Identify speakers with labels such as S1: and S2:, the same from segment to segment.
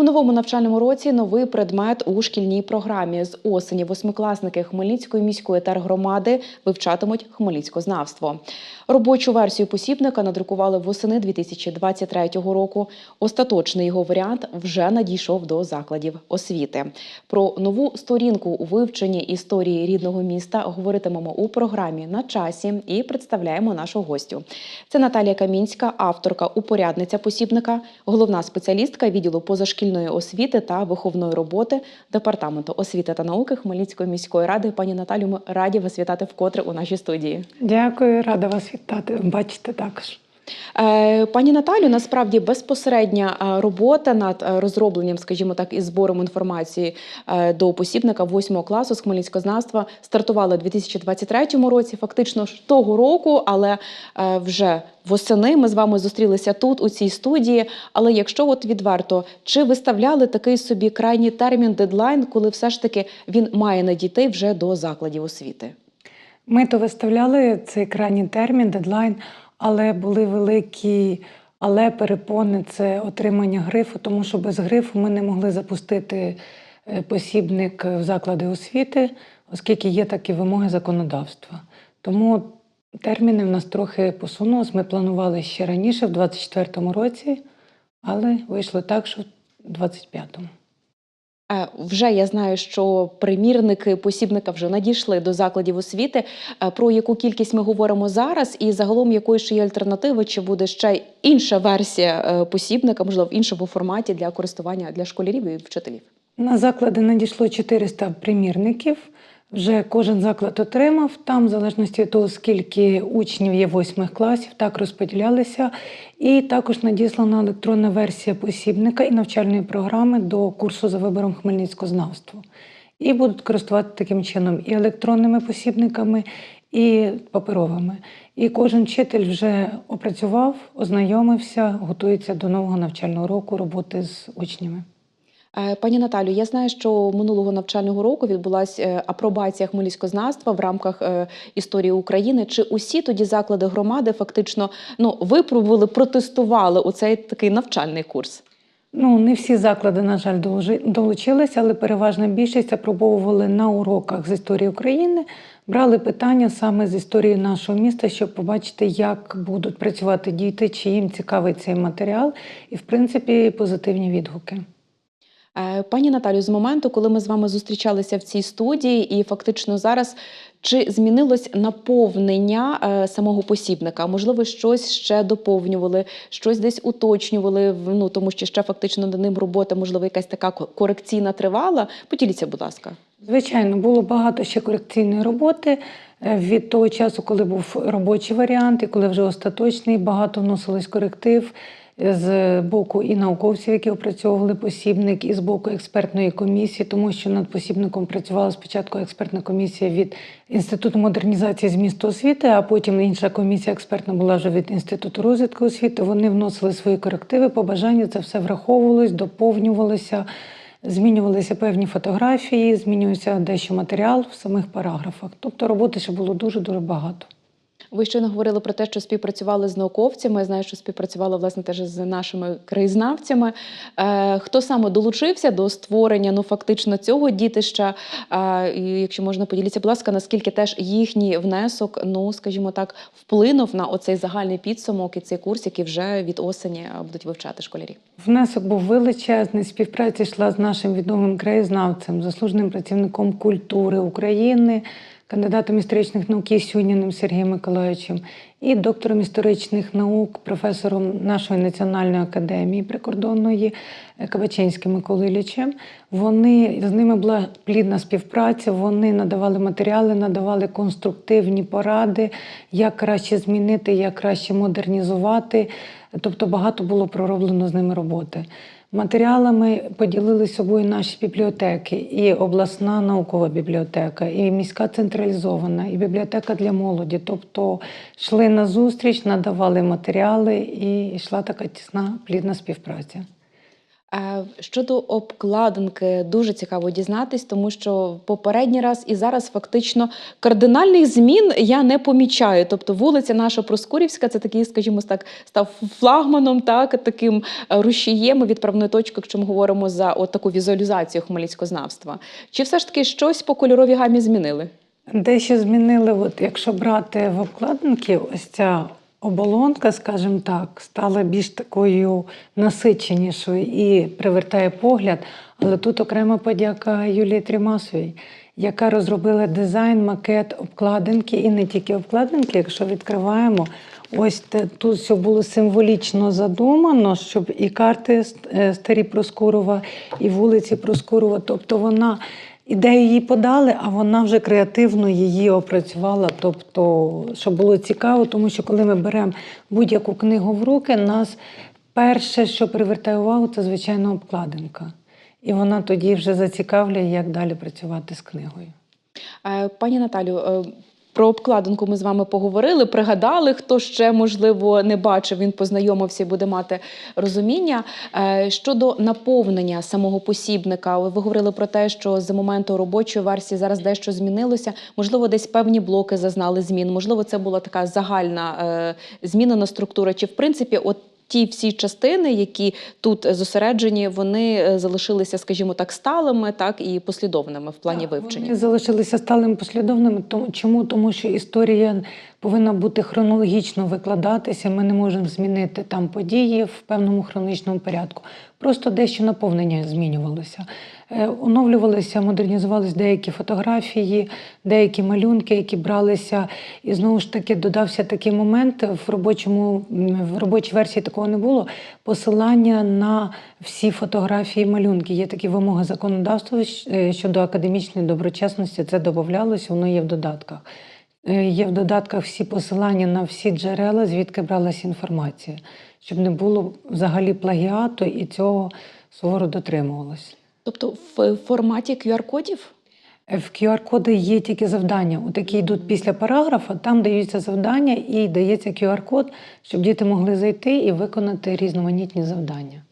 S1: У новому навчальному році новий предмет у шкільній програмі. З осені восьмикласники Хмельницької міської тергромади вивчатимуть хмельницькознавство. Робочу версію посібника надрукували восени 2023 року. Остаточний його варіант вже надійшов до закладів освіти. Про нову сторінку у вивченні історії рідного міста говоритимемо у програмі на часі і представляємо нашу гостю. Це Наталія Камінська, авторка, упорядниця посібника, головна спеціалістка відділу позашкільної освіти та виховної роботи департаменту освіти та науки Хмельницької міської ради. Пані Наталю, ми раді вас вітати вкотре у нашій студії.
S2: Дякую, рада вас вітати. Бачите також.
S1: Е, Пані Наталю, насправді безпосередня е, робота над е, розробленням, скажімо так, і збором інформації до посібника 8 класу з хмельницькознавства стартувала у 2023 році, фактично ж того року, але вже восени ми з вами зустрілися тут, у цій студії. Але якщо от відверто, чи виставляли такий собі крайній термін, дедлайн, коли все ж таки він має надійти вже до закладів освіти?
S2: Ми то виставляли цей крайній термін, дедлайн, але були великі але перепони це отримання грифу, тому що без грифу ми не могли запустити е, посібник в заклади освіти, оскільки є такі вимоги законодавства. Тому терміни в нас трохи посунулись. Ми планували ще раніше, в 2024 році, але вийшло так, що в 2025-му.
S1: Е, Вже я знаю, що примірники посібника вже надійшли до закладів освіти. Е, Про яку кількість ми говоримо зараз, і загалом якою ще є альтернатива, чи буде ще інша версія е, посібника, можливо, в іншому форматі для користування для школярів і вчителів.
S2: На заклади надійшло 400 примірників. Вже кожен заклад отримав. Там, в залежності від того, скільки учнів є восьмих класів, так розподілялися. І також надіслана електронна версія посібника і навчальної програми до курсу за вибором хмельницькознавства. І будуть користуватися таким чином і електронними посібниками, і паперовими. І кожен вчитель вже опрацював, ознайомився, готується до нового навчального року роботи з учнями.
S1: Е, Пані Наталю, я знаю, що минулого навчального року відбулася е, апробація хмельницькознавства в рамках е, історії України. Чи усі тоді заклади громади фактично ну випробували, протестували у цей такий навчальний курс?
S2: Ну, не всі заклади, на жаль, долучилися, але переважна більшість апробовували на уроках з історії України, брали питання саме з історії нашого міста, щоб побачити, як будуть працювати діти, чи їм цікавий цей матеріал, і, в принципі, позитивні відгуки.
S1: Е, Пані Наталю, з моменту, коли ми з вами зустрічалися в цій студії, і фактично зараз чи змінилось наповнення е, самого посібника? Можливо, щось ще доповнювали, щось десь уточнювали, ну тому що ще фактично над ним робота, можливо, якась така корекційна тривала. Поділіться, будь ласка.
S2: Звичайно, було багато ще корекційної роботи. Е, Від того часу, коли був робочий варіант, і коли вже остаточний, багато вносилось коректив з боку і науковців, які опрацьовували посібник, і з боку експертної комісії, тому що над посібником працювала спочатку експертна комісія від Інституту модернізації змісту освіти, а потім інша комісія експертна була вже від Інституту розвитку освіти. Вони вносили свої корективи, побажання, це все враховувалось, доповнювалося. Змінювалися певні фотографії, змінювався дещо матеріал в самих параграфах. Тобто роботи ще було дуже-дуже багато.
S1: Ви щойно говорили про те, що співпрацювали з науковцями. Я знаю, що співпрацювали власне теж з нашими краєзнавцями. Е, хто саме долучився до створення ну фактично цього дітища? Е, і якщо можна поділіться, будь ласка, наскільки теж їхній внесок, ну скажімо так, вплинув на оцей загальний підсумок і цей курс, який вже від осені е, будуть вивчати школярі?
S2: Внесок був величезний. Співпраця йшла з нашим відомим краєзнавцем, заслуженим працівником культури України, кандидатом історичних наук Сюніним Сергієм Миколаївичем і доктором історичних наук, професором нашої національної академії прикордонної е, Кабачинським Миколою. Вони з ними була плідна співпраця. Вони надавали матеріали, надавали конструктивні поради, як краще змінити, як краще модернізувати. Тобто багато було пророблено з ними роботи. Матеріалами поділилися собою наші бібліотеки, і обласна наукова бібліотека, і міська централізована, і бібліотека для молоді. Тобто йшли на зустріч, надавали матеріали, і йшла така тісна плідна співпраця.
S1: Е, Щодо обкладинки, дуже цікаво дізнатись, тому що попередній раз і зараз фактично кардинальних змін я не помічаю. Тобто вулиця наша Проскурівська це такий, скажімо так, став флагманом, так таким е, рушієм, відправною точкою, якщо ми говоримо за от таку візуалізацію хмельницькознавства. Чи все ж таки щось по кольоровій гамі змінили?
S2: Дещо змінили, от якщо брати в обкладинки, ось ця оболонка, скажімо так, стала більш такою насиченішою і привертає погляд. Але тут окрема подяка Юлії Трімасовій, яка розробила дизайн, макет обкладинки, і не тільки обкладинки, якщо відкриваємо. Ось тут все було символічно задумано, щоб і карти е, старі Проскурова, і вулиці Проскурова. Тобто вона ідею їй подали, а вона вже креативно її опрацювала. Тобто, щоб було цікаво, тому що коли ми беремо будь-яку книгу в руки, нас перше, що привертає увагу, це звичайно обкладинка. І вона тоді вже зацікавлює, як далі працювати з книгою.
S1: Е, Пані Наталю, е, про обкладинку ми з вами поговорили, пригадали, хто ще можливо не бачив, він познайомився і буде мати розуміння. Е, Щодо наповнення самого посібника, ви говорили про те, що з моменту робочої версії зараз дещо змінилося. Можливо, десь певні блоки зазнали змін. Можливо, це була така загальна е, змінена структура. Чи в принципі, от ті всі частини, які тут зосереджені, вони е, залишилися, скажімо так, сталими, так і послідовними в плані
S2: Так,
S1: вивчення.
S2: Вони залишилися сталими послідовними. Тому чому? Тому що історія повинна бути хронологічно викладатися. Ми не можемо змінити там події в певному хронологічному порядку. Просто дещо наповнення змінювалося. Е, Оновлювалися, модернізувалися деякі фотографії, деякі малюнки, які бралися. І знову ж таки додався такий момент в робочому в робочій версії такого не було. Посилання на всі фотографії, малюнки. Є такі вимоги законодавства е, щодо академічної доброчесності. Це додавалося, воно є в додатках. Е, Є в додатках всі посилання на всі джерела, звідки бралася інформація, щоб не було взагалі плагіату і цього суворо дотримувалося.
S1: Тобто в форматі QR-кодів?
S2: Е, В QR-коди є тільки завдання. Отакі йдуть після параграфа, там даються завдання і дається QR-код, щоб діти могли зайти і виконати різноманітні завдання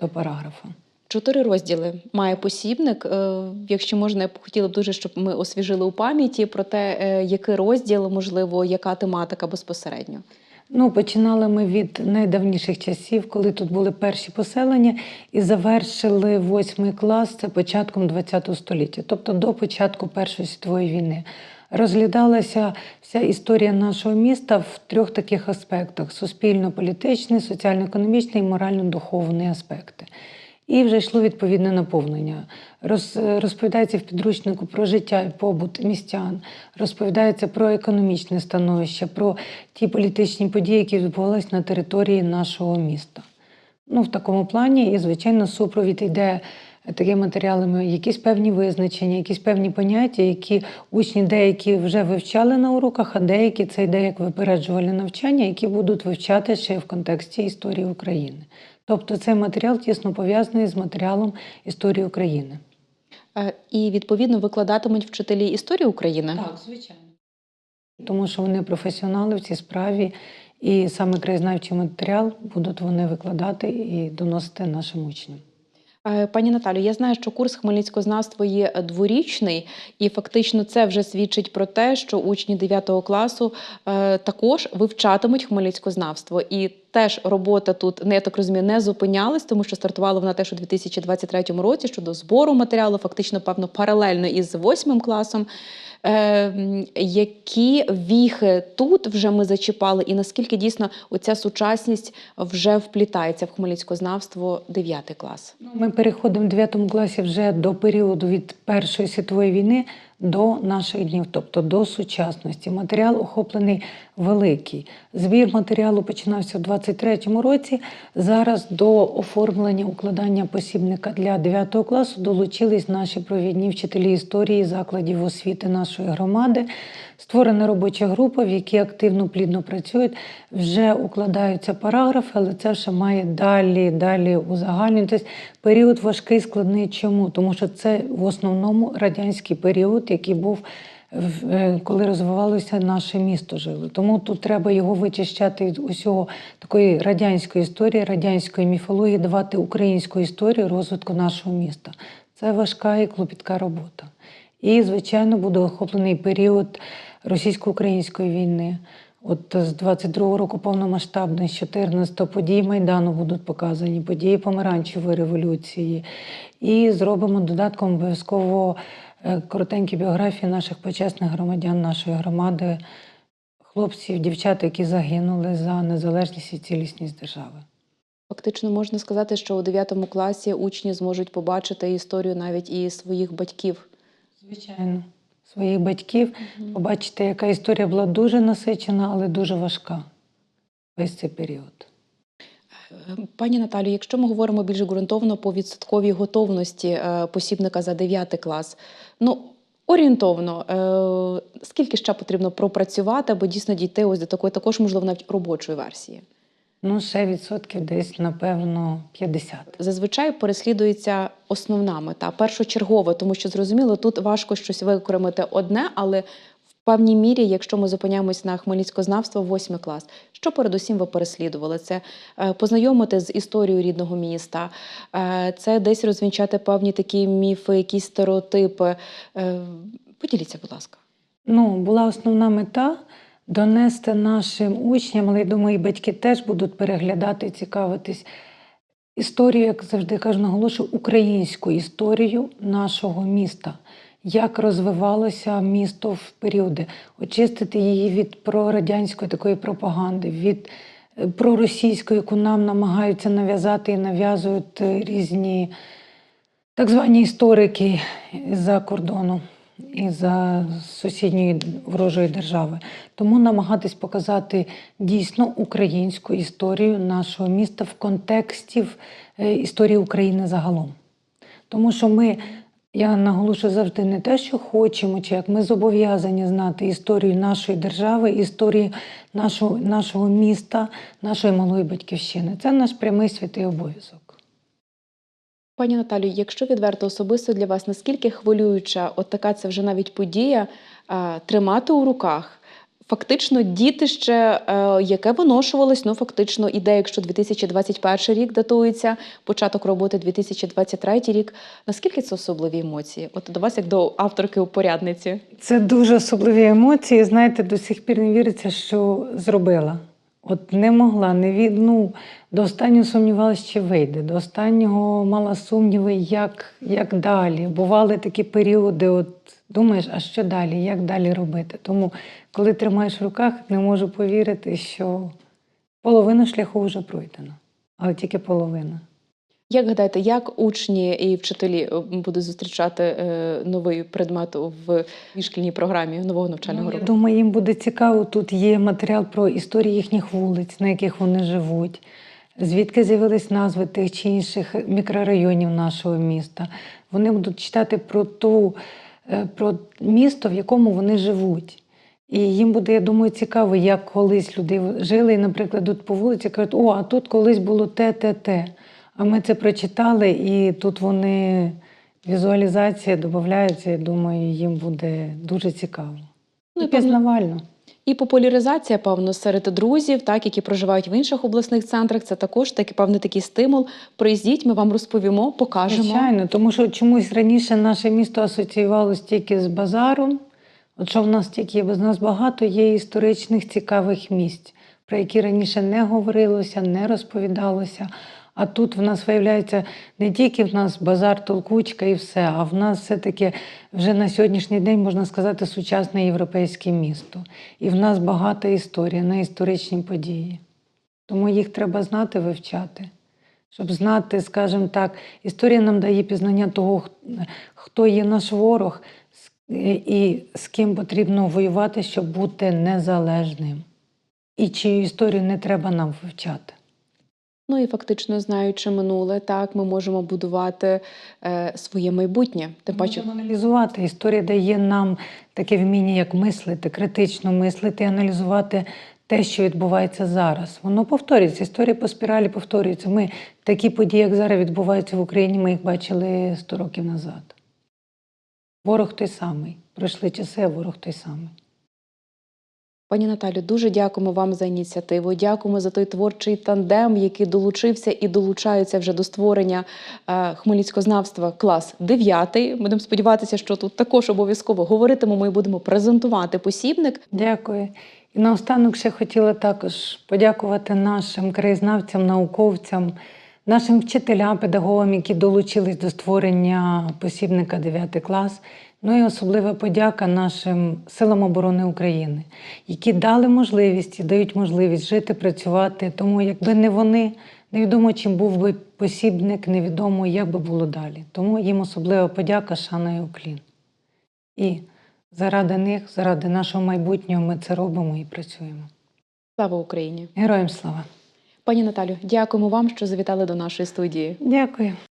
S2: до параграфа.
S1: Чотири розділи має посібник. Е, Якщо можна, я б хотіла б дуже, щоб ми освіжили у пам'яті про те, е, який розділ, можливо, яка тематика безпосередньо.
S2: Ну, починали ми від найдавніших часів, коли тут були перші поселення, і завершили восьмий клас це початком ХХ століття, тобто до початку Першої світової війни. Розглядалася вся історія нашого міста в трьох таких аспектах: суспільно-політичний, соціально-економічний і морально-духовний аспекти. І вже йшло відповідне наповнення. Роз, розповідається в підручнику про життя і побут містян, розповідається про економічне становище, про ті політичні події, які відбувалися на території нашого міста. Ну, в такому плані, і, звичайно, супровід йде такими матеріалами, якісь певні визначення, якісь певні поняття, які учні деякі вже вивчали на уроках, а деякі це йде як випереджувальне навчання, які будуть вивчати ще в контексті історії України. Тобто цей матеріал тісно пов'язаний з матеріалом історії України.
S1: Е, І відповідно викладатимуть вчителі історії України.
S2: Так, звичайно. Тому що вони професіонали в цій справі, і саме краєзнавчий матеріал будуть вони викладати і доносити нашим учням.
S1: Е, Пані Наталю, я знаю, що курс хмельницькознавства є дворічний, і фактично це вже свідчить про те, що учні 9 класу е, також вивчатимуть хмельницькознавство. І теж робота тут, не я так розумію, не зупинялась, тому що стартувала вона теж у 2023 році щодо збору матеріалу, фактично, певно, паралельно із 8 класом. Е, які віхи тут вже ми зачіпали, і наскільки дійсно оця сучасність вже вплітається в хмельницькознавство 9 клас?
S2: Ну, Ми переходимо в 9 класі вже до періоду від Першої світової війни до наших днів, тобто до сучасності. Матеріал охоплений великий. Збір матеріалу починався в 23-му році. Зараз до оформлення укладання посібника для 9 класу долучились наші провідні вчителі історії закладів освіти нашої громади. Створена робоча група, в якій активно плідно працюють. Вже укладаються параграфи, але це ще має далі, далі узагальнюватись. Період важкий, складний. Чому? Тому що це в основному радянський період, який був е, коли розвивалося наше місто жило. Тому тут треба його вичищати від усього такої радянської історії, радянської міфології, давати українську історію розвитку нашого міста. Це важка і клопітка робота. І, звичайно, буде охоплений період російсько-української війни. От з 22-го року повномасштабної, з 14-го події Майдану будуть показані, події Помаранчевої революції. І зробимо додатком обов'язково е, коротенькі біографії наших почесних громадян нашої громади, хлопців, дівчат, які загинули за незалежність і цілісність держави.
S1: Фактично можна сказати, що у 9 класі учні зможуть побачити історію навіть і своїх батьків.
S2: Звичайно, своїх батьків побачити, яка історія була дуже насичена, але дуже важка весь цей період.
S1: Пані Наталю, якщо ми говоримо більш ґрунтовно по відсотковій готовності е, посібника за 9 клас, ну орієнтовно, е, скільки ще потрібно пропрацювати, аби дійсно дійти ось до такої, також можливо навіть робочої версії?
S2: Ну, ще відсотків десь, напевно, 50.
S1: Зазвичай переслідується основна мета, першочергова, тому що зрозуміло, тут важко щось викоримати одне, але в певній мірі, якщо ми зупиняємось на хмельницькознавство, восьмий клас, що передусім ви переслідували? Це е, познайомити з історією рідного міста, е, це десь розвінчати певні такі міфи, якісь стереотипи. Е, Поділіться, будь ласка.
S2: Ну, була основна мета донести нашим учням, але я думаю, і батьки теж будуть переглядати і цікавитись історію, як завжди кажу, наголошую, українську історію нашого міста. Як розвивалося місто в періоди, очистити її від прорадянської такої пропаганди, від е, проросійської, яку нам намагаються нав'язати і нав'язують е, різні так звані історики з-за кордону і за сусідньої ворожої держави. Тому намагатись показати дійсно українську історію нашого міста в контексті е, історії України загалом. Тому що ми, я наголошую завжди не те, що хочемо, чи як ми зобов'язані знати історію нашої держави, історію нашого, нашого міста, нашої малої батьківщини. Це наш прямий святий обов'язок.
S1: Пані Наталю, якщо відверто особисто для вас, наскільки хвилююча от така це вже навіть подія е, тримати у руках? Фактично, дітище, е, яке виношувалось, ну фактично іде, якщо 2021 рік датується, початок роботи 2023 рік. Наскільки це особливі емоції? От до вас, як до авторки упорядниці?
S2: Це дуже особливі емоції. Знаєте, до сих пір не віриться, що зробила. От не могла, не від... ну, до останнього сумнівалася, чи вийде. До останнього мала сумніви, як, як далі. Бували такі періоди, от думаєш, а що далі, як далі робити. Тому, коли тримаєш в руках, не можу повірити, що половина шляху вже пройдена, але тільки половина.
S1: Як гадаєте, як учні і вчителі е, будуть зустрічати е, новий предмет в шкільній програмі нового навчального
S2: Ну, я думаю, їм буде цікаво. Тут є матеріал про історію їхніх вулиць, на яких вони живуть, звідки з'явились назви тих чи інших мікрорайонів нашого міста. Вони будуть читати про ту, е, про місто, в якому вони живуть. І їм буде, я думаю, цікаво, як колись люди жили, і, наприклад, тут по вулиці кажуть, о, а тут колись було те, те, те. А ми це прочитали, і тут вони візуалізація додається, я думаю, їм буде дуже цікаво.
S1: Ну,
S2: і пізнавально.
S1: І популяризація, певно, серед друзів, так, які проживають в інших обласних центрах, це також такий певний такий стимул. Приїздіть, ми вам розповімо, покажемо.
S2: Звичайно, тому що чомусь раніше наше місто асоціювалося тільки з базаром. От що в нас тільки є, бо з нас багато є історичних цікавих місць, про які раніше не говорилося, не розповідалося. А тут в нас виявляється не тільки в нас базар, толкучка і все, а в нас все-таки вже на сьогоднішній день можна сказати сучасне європейське місто. І в нас багата історія на історичні події. Тому їх треба знати, вивчати. Щоб знати, скажімо так, історія нам дає пізнання того, хто є наш ворог і з ким потрібно воювати, щоб бути незалежним. І чию історію не треба нам вивчати.
S1: Ну і фактично, знаючи минуле, так ми можемо будувати е, своє майбутнє. Тим паче,
S2: аналізувати. Історія дає нам таке вміння, як мислити, критично мислити, аналізувати те, що відбувається зараз. Воно повторюється. Історія по спіралі повторюється. Ми такі події, як зараз відбуваються в Україні, ми їх бачили 100 років назад. Ворог той самий. пройшли часи, а ворог той самий.
S1: Пані Наталю, дуже дякуємо вам за ініціативу. Дякуємо за той творчий тандем, який долучився і долучається вже до створення е, хмельницькознавства клас 9. Будемо сподіватися, що тут також обов'язково говоритимемо і будемо презентувати посібник.
S2: Дякую. І наостанок ще хотіла також подякувати нашим краєзнавцям, науковцям, нашим вчителям, педагогам, які долучились до створення посібника 9 клас. Ну і особлива подяка нашим силам оборони України, які дали можливість і дають можливість жити, працювати. Тому, якби не вони, невідомо чим був би посібник, невідомо, як би було далі. Тому їм особлива подяка, шана і уклін. І заради них, заради нашого майбутнього ми це робимо і працюємо.
S1: Слава Україні!
S2: Героям слава!
S1: Пані Наталю, дякуємо вам, що завітали до нашої студії.
S2: Дякую.